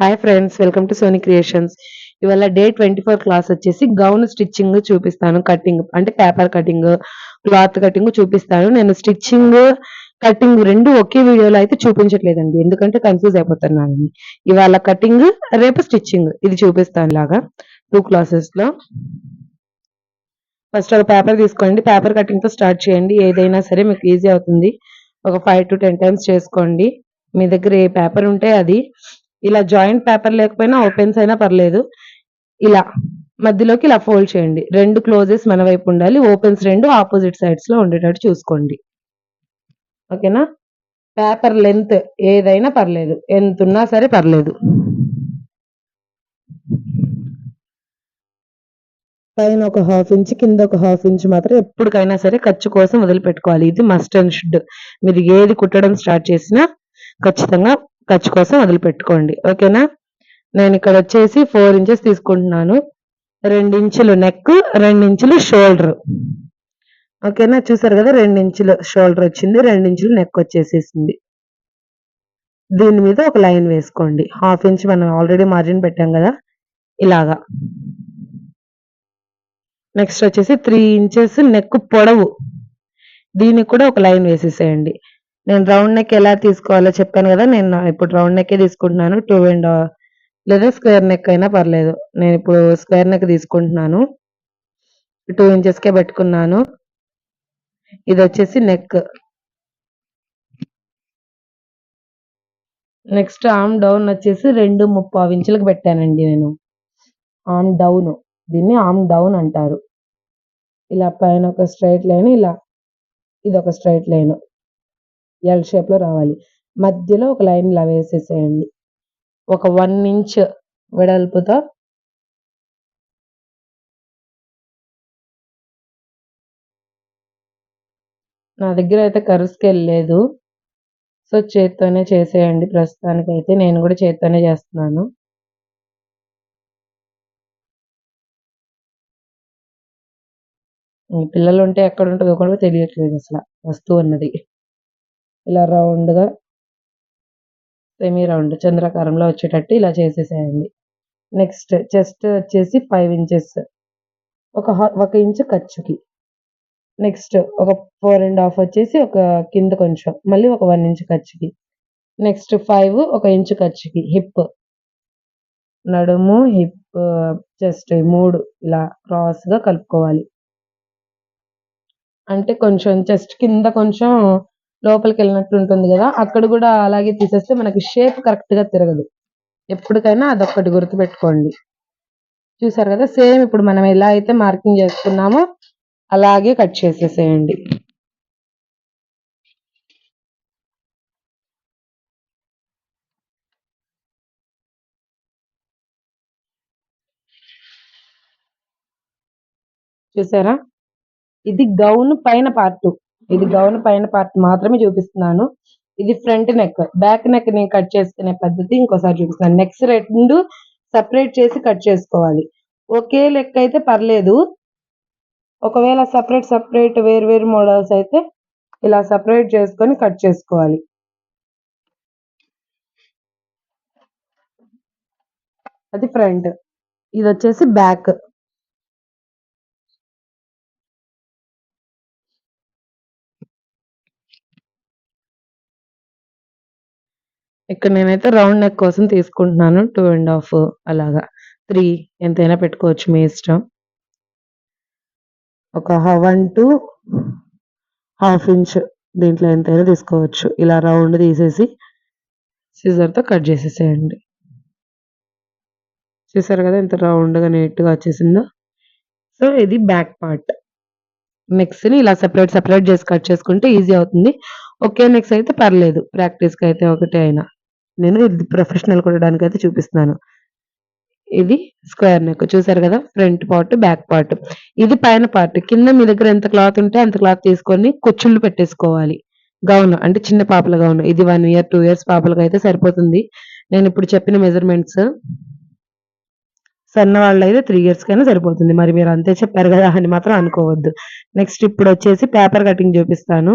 Hi friends welcome to Soni creations ఇవాళ day twenty four class వచ్చేసి gown stitching చూపిస్తాను cutting అంటే paper cutting cloth cutting చూపిస్తాను. నేను స్టిచ్చింగ్ కటింగ్ రెండు ఒకే వీడియోలో అయితే చూపించట్లేదండి. ఎందుకంటే కన్ఫ్యూజ్ అయిపోతున్నాను ఇవాళ కటింగ్ రేపు స్టిచ్చింగ్ ఇది చూపిస్తాను ఇలాగా టూ క్లాసెస్లో. ఫస్ట్ ఒక పేపర్ తీసుకోండి. పేపర్ కటింగ్తో స్టార్ట్ చేయండి. ఏదైనా సరే మీకు ఈజీ అవుతుంది. ఒక ఫైవ్ టు టెన్ టైమ్స్ చేసుకోండి. మీ దగ్గర ఏ పేపర్ ఉంటే అది ఇలా జాయింట్ పేపర్ లేకపోయినా ఓపెన్స్ అయినా పర్లేదు. ఇలా మధ్యలోకి ఇలా ఫోల్డ్ చేయండి. రెండు క్లోజెస్ మన వైపు ఉండాలి. ఓపెన్స్ రెండు ఆపోజిట్ సైడ్స్లో ఉండేటట్టు చూసుకోండి. ఓకేనా? పేపర్ లెంత్ ఏదైనా పర్లేదు. ఎంత ఉన్నా సరే పర్లేదు. పైన ఒక హాఫ్ ఇంచ్ కింద ఒక హాఫ్ ఇంచ్ మాత్రం ఎప్పటికైనా సరే ఖర్చు కోసం వదిలిపెట్టుకోవాలి. ఇది మస్ట్ అండ్ షుడ్. మీరు ఏది కుట్టడం స్టార్ట్ చేసినా ఖచ్చితంగా ఖర్చు కోసం వదిలిపెట్టుకోండి. ఓకేనా? నేను ఇక్కడ వచ్చేసి ఫోర్ ఇంచెస్ తీసుకుంటున్నాను. ఇంచులు నెక్ ఇంచులు షోల్డర్ ఓకేనా? చూసారు కదా ఇంచులు షోల్డర్ వచ్చింది ఇంచులు నెక్ వచ్చేసేసింది. దీని మీద ఒక లైన్ వేసుకోండి. హాఫ్ ఇంచ్ మనం ఆల్రెడీ మార్జిన్ పెట్టాం కదా ఇలాగా. నెక్స్ట్ వచ్చేసి త్రీ ఇంచెస్ నెక్ పొడవు. దీనికి కూడా ఒక లైన్ వేసేసేయండి. నేను రౌండ్ నెక్ ఎలా తీసుకోవాలో చెప్పాను కదా నేను ఇప్పుడు రౌండ్ నెక్ తీసుకుంటున్నాను టూ అండ్ లేదా స్క్వేర్ నెక్ అయినా పర్లేదు. నేను ఇప్పుడు స్క్వేర్ నెక్ తీసుకుంటున్నాను టూ ఇంచెస్కే పెట్టుకున్నాను. ఇది వచ్చేసి నెక్ నెక్స్ట్ ఆమ్ డౌన్ వచ్చేసి రెండు ముప్పావు ఇంచులకు పెట్టానండి నేను. ఆమ్ డౌన్ దీన్ని ఆమ్ డౌన్ అంటారు. ఇలా పైన ఒక స్ట్రైట్ లైన్ ఇలా ఇది ఒక స్ట్రైట్ లైన్ ఎల్ షేప్లో రావాలి. మధ్యలో ఒక లైన్ ఇలా వేసేసేయండి. ఒక వన్ ఇంచ్ వెడల్పుతో నా దగ్గర అయితే కరు లేదు. సో చేత్తోనే చేసేయండి. ప్రస్తుతానికి అయితే నేను కూడా చేత్తోనే చేస్తున్నాను. పిల్లలు ఉంటే ఎక్కడ ఉంటుందో కూడా తెలియట్లేదు అసలు వస్తువు అన్నది. ఇలా రౌండ్గా సెమీ రౌండ్ చంద్రాకారంలో వచ్చేటట్టు ఇలా చేసేసేయండి. నెక్స్ట్ చెస్ట్ వచ్చేసి ఫైవ్ ఇంచెస్. ఒక ఒక ఇంచు ఖర్చుకి. నెక్స్ట్ ఒక ఫోర్ అండ్ హాఫ్ వచ్చేసి ఒక కింద కొంచెం మళ్ళీ ఒక వన్ ఇంచు ఖర్చుకి. నెక్స్ట్ ఫైవ్ ఒక ఇంచు ఖర్చుకి. హిప్. నడుము హిప్ చెస్ట్ మూడు ఇలా క్రాస్గా కలుపుకోవాలి. అంటే కొంచెం చెస్ట్ కింద కొంచెం లోపలికి వెళ్ళినట్టు ఉంటుంది కదా అక్కడ కూడా అలాగే తీసేస్తే మనకి షేప్ కరెక్ట్గా తిరగదు. ఎప్పటికైనా అదొక్కటి గుర్తుపెట్టుకోండి. చూసారు కదా సేమ్ ఇప్పుడు మనం ఎలా అయితే మార్కింగ్ చేసుకున్నామో అలాగే కట్ చేసేసేయండి. చూసారా? ఇది గౌన్ పైన పార్ట్ ఇది గౌన్ పైన పార్ట్ మాత్రమే చూపిస్తున్నాను. ఇది ఫ్రంట్ నెక్ బ్యాక్ నెక్ నేను కట్ చేసుకునే పద్ధతి ఇంకోసారి చూపిస్తున్నాను. నెక్స్ట్ రెండు సపరేట్ చేసి కట్ చేసుకోవాలి. ఒకే లెక్క అయితే పర్లేదు. ఒకవేళ సపరేట్ సపరేట్ వేరు వేరు మోడల్స్ అయితే ఇలా సపరేట్ చేసుకొని కట్ చేసుకోవాలి. అది ఫ్రంట్ ఇది వచ్చేసి బ్యాక్ ఇక్కడ నేనైతే రౌండ్ నెక్ కోసం తీసుకుంటున్నాను. టూ అండ్ హాఫ్ అలాగా. త్రీ ఎంతైనా పెట్టుకోవచ్చు మీ ఇష్టం. ఒక వన్ టు హాఫ్ ఇంచ్ దీంట్లో ఎంతైనా తీసుకోవచ్చు. ఇలా రౌండ్ తీసేసి సిజర్తో కట్ చేసేసేయండి. చూసారు కదా ఎంత రౌండ్గా నీట్గా వచ్చేసిందో. సో ఇది బ్యాక్ పార్ట్. నెక్స్ట్ని ఇలా సెపరేట్ సెపరేట్ చేసి కట్ చేసుకుంటే ఈజీ అవుతుంది. ఒకే నెక్స్ అయితే పర్లేదు. ప్రాక్టీస్కి అయితే ఒకటే అయినా. నేను ఇది ప్రొఫెషనల్ కొట్టడానికి అయితే చూపిస్తున్నాను. ఇది స్క్వేర్ నెక్ చూసారు కదా? ఫ్రంట్ పార్ట్ బ్యాక్ పార్ట్ ఇది పైన పార్ట్ కింద మీ దగ్గర ఎంత క్లాత్ ఉంటే అంత క్లాత్ తీసుకొని కుచ్చుళ్ళు పెట్టేసుకోవాలి. గౌన్ అంటే చిన్న పాపల గౌన్ ఇది వన్ ఇయర్ టూ ఇయర్స్ పాపలకు అయితే సరిపోతుంది. నేను ఇప్పుడు చెప్పిన మెజర్మెంట్స్ సన్న వాళ్ళు అయితే త్రీ ఇయర్స్ కైనా సరిపోతుంది. మరి మీరు అంతే చెప్పారు కదా అని మాత్రం అనుకోవద్దు. నెక్స్ట్ ఇప్పుడు వచ్చేసి పేపర్ కటింగ్ చూపిస్తాను.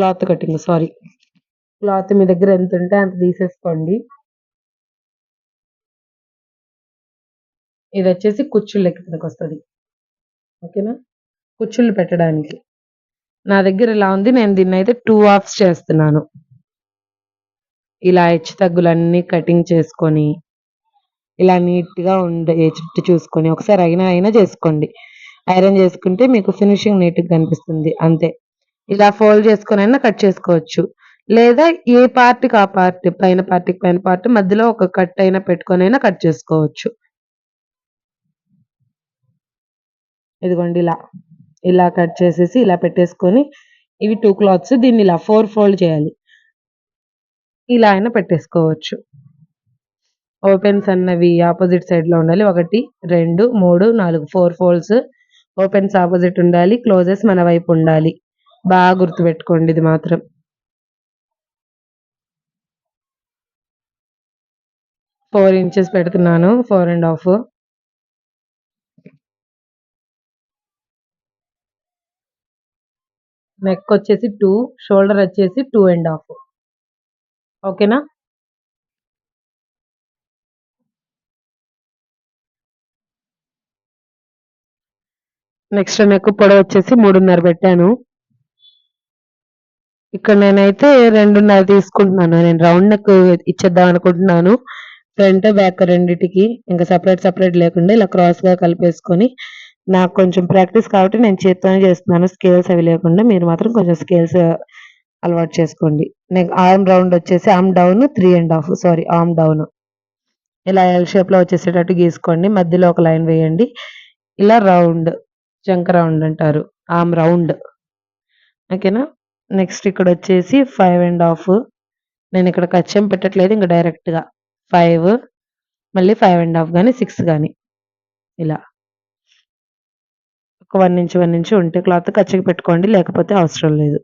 Cloth cutting sorry. క్లాత్ మీ దగ్గర ఎంత ఉంటే అంత తీసేసుకోండి. ఇది వచ్చేసి కుచ్చుళ్ళ కిందకి వస్తుంది. ఓకేనా? కుచ్చుళ్ళు పెట్టడానికి. నా దగ్గర ఇలా ఉంది. నేను దీన్ని అయితే టూ హాఫ్స్ చేస్తున్నాను. ఇలా హెచ్చు తగ్గులన్నీ కటింగ్ చేసుకొని ఇలా నీట్గా ఉండే చుట్టూ చూసుకొని ఒకసారి అయినా అయినా చేసుకోండి. ఐరన్ చేసుకుంటే మీకు ఫినిషింగ్ నీట్గా కనిపిస్తుంది. అంతే. ఇలా ఫోల్డ్ చేసుకొని అయినా కట్ చేసుకోవచ్చు. లేదా ఏ పార్ట్కి ఆ పార్ట్ పైన పార్ట్కి పైన పార్ట్ మధ్యలో ఒక కట్ అయినా పెట్టుకొని అయినా కట్ చేసుకోవచ్చు. ఇదిగోండి ఇలా ఇలా కట్ చేసేసి ఇలా పెట్టేసుకొని ఇవి టూ క్లాత్స్ దీన్ని ఇలా ఫోర్ ఫోల్డ్ చేయాలి. ఇలా అయినా పెట్టేసుకోవచ్చు. ఓపెన్స్ అన్నవి ఆపోజిట్ సైడ్లో ఉండాలి. ఒకటి రెండు మూడు నాలుగు ఫోర్ ఫోల్డ్స్ ఓపెన్స్ ఆపోజిట్ ఉండాలి. క్లోజెస్ మన వైపు ఉండాలి. బాగా గుర్తుపెట్టుకోండి ఇది మాత్రం. ఫోర్ ఇంచెస్ పెడుతున్నాను ఫోర్ అండ్ హాఫ్. నెక్ వచ్చేసి టూ షోల్డర్ వచ్చేసి టూ అండ్ హాఫ్. ఓకేనా? నెక్స్ట్ నెక్ పొడవు వచ్చేసి మూడున్నర పెట్టాను. ఇక్కడ నేనైతే రెండున్నర తీసుకుంటున్నాను. నేను రౌండ్ నెక్ ఇచ్చేద్దాం అనుకుంటున్నాను. ఫ్రంట్ బ్యాక్ రెండిటికి. ఇంకా సపరేట్ సపరేట్ లేకుండా ఇలా క్రాస్గా కలిపేసుకొని నాకు కొంచెం ప్రాక్టీస్ కాబట్టి నేను చేత్తోనే చేస్తున్నాను. స్కేల్స్ అవి లేకుండా మీరు మాత్రం కొంచెం స్కేల్స్ అలవాటు చేసుకోండి. నేను ఆర్మ్ రౌండ్ వచ్చేసి arm down three and half sorry arm down. ఇలా ఎల్ షేప్లో వచ్చేసేటట్టు గీసుకోండి. మధ్యలో ఒక లైన్ వేయండి. ఇలా రౌండ్ జంక రౌండ్ అంటారు. Arm round. ఓకేనా? నెక్స్ట్ ఇక్కడ వచ్చేసి ఫైవ్ అండ్ హాఫ్ నేను ఇక్కడ కచ్చం పెట్టట్లేదు ఇంకా డైరెక్ట్గా ఫైవ్ మళ్ళీ ఫైవ్ అండ్ హాఫ్ కానీ సిక్స్ కానీ ఇలా. ఒక వన్ ఇంచ్ వన్ ఇంచ్ ఉంటే క్లాత్ కచ్చకి పెట్టుకోండి లేకపోతే అవసరం లేదు.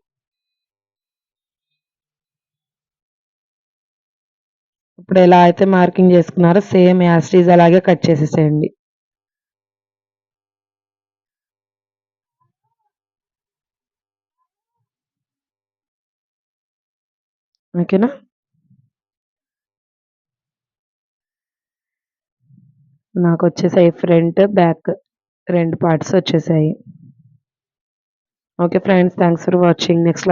ఇప్పుడు ఎలా అయితే మార్కింగ్ చేసుకున్నారో సేమ్ యాస్టీజ్ అలాగే కట్ చేసేసేయండి. ఓకేనా? నాకు వచ్చేసాయి ఫ్రంట్ బ్యాక్ రెండు పార్ట్స్ వచ్చేసాయి. Okay friends thanks for watching. Next